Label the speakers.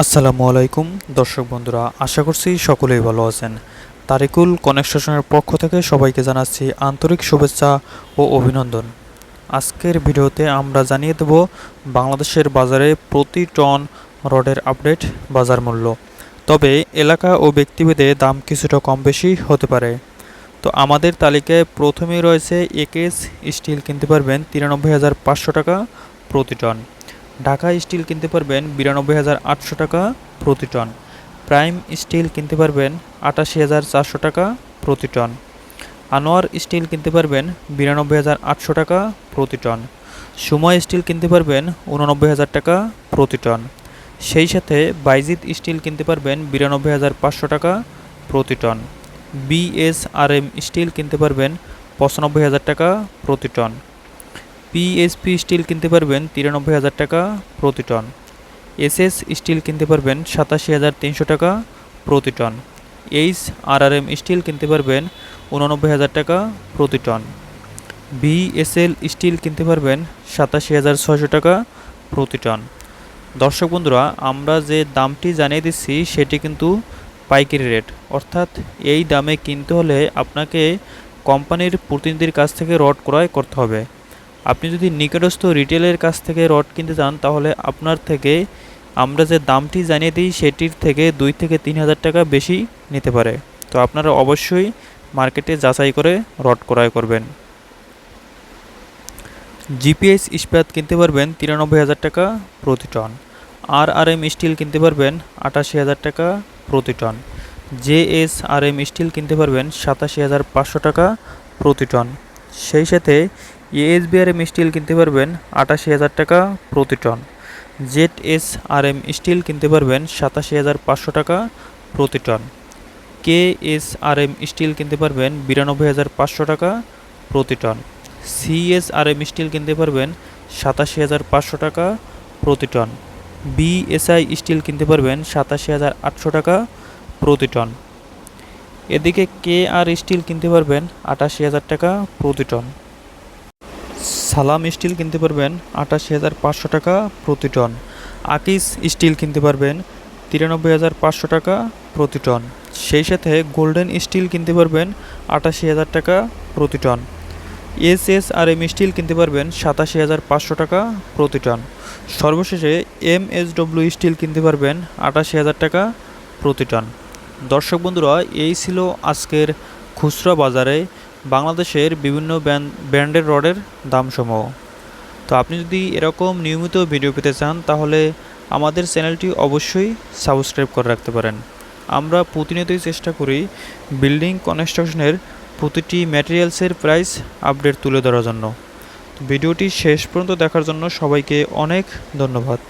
Speaker 1: আসসালামু আলাইকুম। দর্শক বন্ধুরা, আশা করছি সকলেই ভালো আছেন। তারিকুল কনেকশনের পক্ষ থেকে সবাইকে জানাচ্ছি আন্তরিক শুভেচ্ছা ও অভিনন্দন। আজকের ভিডিওতে আমরা জানিয়ে দেব বাংলাদেশের বাজারে প্রতি টন রডের আপডেট বাজার মূল্য। তবে এলাকা ও ব্যক্তিভেদে দাম কিছুটা কম বেশি হতে পারে। তো আমাদের তালিকায় প্রথমেই রয়েছে একেস স্টিল কিনতে পারবেন তিরানব্বই হাজার পাঁচশো টাকা প্রতি টন। ঢাকা স্টিল কিনতে পারবেন বিরানব্বই হাজার আটশো টাকা প্রতি টন। প্রাইম স্টিল কিনতে পারবেন আটাশি হাজার চারশো টাকা প্রতি টন। আনোয়ার স্টিল কিনতে পারবেন বিরানব্বই হাজার আটশো টাকা প্রতি টন। সুময় স্টিল কিনতে পারবেন উননব্বই হাজার টাকা প্রতি টন। সেই সাথে বাইজিত স্টিল কিনতে পারবেন বিরানব্বই হাজার পাঁচশো টাকা প্রতি টন। বিএসআরএম স্টিল কিনতে পারবেন পঁচানব্বই হাজার টাকা প্রতি টন। পিএসপি স্টিল কিনতে পারবেন তিরানব্বই হাজার টাকা প্রতি টন। এসএস স্টিল কিনতে পারবেন সাতাশি হাজার তিনশো টাকা প্রতি টন। এইচ আরআরএম স্টিল কিনতে পারবেন উননব্বই হাজার টাকা প্রতি টন। বিএসএল স্টিল কিনতে পারবেন সাতাশি হাজার ছয়শো টাকা প্রতি টন। দর্শক বন্ধুরা, আমরা যে দামটি জানিয়ে দিচ্ছি, সেটি কিন্তু পাইকারি রেট। অর্থাৎ এই দামে কিনতে হলে আপনাকে কোম্পানির প্রতিনিধির কাছ থেকে রড ক্রয় করতে হবে। আপনি যদি নিকটস্থ রিটেলের কাছ থেকে রড কিনতে চান, তাহলে আপনার থেকে আমরা যে দামটি জানিয়ে দিই, সেটির থেকে দুই থেকে তিন হাজার টাকা বেশি নিতে পারে। তো আপনারা অবশ্যই মার্কেটে যাচাই করে রড ক্রয় করবেন। জিপিএস ইস্পাত কিনতে পারবেন তিরানব্বই হাজার টাকা প্রতি টন। আর আর এম স্টিল কিনতে পারবেন আটাশি হাজার টাকা প্রতি ton. JS R M steel কিনতে পারবেন সাতাশি হাজার পাঁচশো টাকা প্রতি টন। সেই সাথে এএসবিআরএম স্টিল কিনতে পারবেন আটাশি হাজার টাকা প্রতি ton. Z S R M steel কিনতে পারবেন সাতাশি হাজার পাঁচশো টাকা প্রতি ton. K S R M steel কিনতে পারবেন বিরানব্বই হাজার পাঁচশো টাকা প্রতি ton. CS R M steel কিনতে পারবেন সাতাশি হাজার পাঁচশো টাকা প্রতি টন। বিএসআই স্টিল কিনতে পারবেন সাতাশি হাজার আটশো টাকা প্রতি টন। এদিকে কে আর স্টিল কিনতে পারবেন আটাশি হাজার টাকা প্রতি টন। সালাম স্টিল কিনতে পারবেন আটাশি হাজার পাঁচশো টাকা প্রতি টন। আকিস স্টিল কিনতে পারবেন তিরানব্বই হাজার পাঁচশো টাকা প্রতি টন। সেই সাথে গোল্ডেন স্টিল কিনতে পারবেন আটাশি হাজার টাকা প্রতি ton. S S R M steel কিনতে পারবেন সাতাশি হাজার পাঁচশো টাকা প্রতি টন। সর্বশেষে এম এস ডব্লিউ স্টিল কিনতে পারবেন আটাশি হাজার টাকা প্রতি টন। দর্শক বন্ধুরা, এই ছিল আজকের খুচরা বাজারে বাংলাদেশের বিভিন্ন ব্র্যান্ডের রডের দামসমূহ। তো আপনি যদি এরকম নিয়মিত ভিডিও পেতে চান, তাহলে আমাদের চ্যানেলটি অবশ্যই সাবস্ক্রাইব করে রাখতে পারেন। আমরা প্রতিনিয়তই চেষ্টা করি বিল্ডিং কনস্ট্রাকশনের প্রতিটি ম্যাটেরিয়ালসের প্রাইস আপডেট তুলে ধরার জন্য। ভিডিওটি শেষ পর্যন্ত দেখার জন্য সবাইকে অনেক ধন্যবাদ।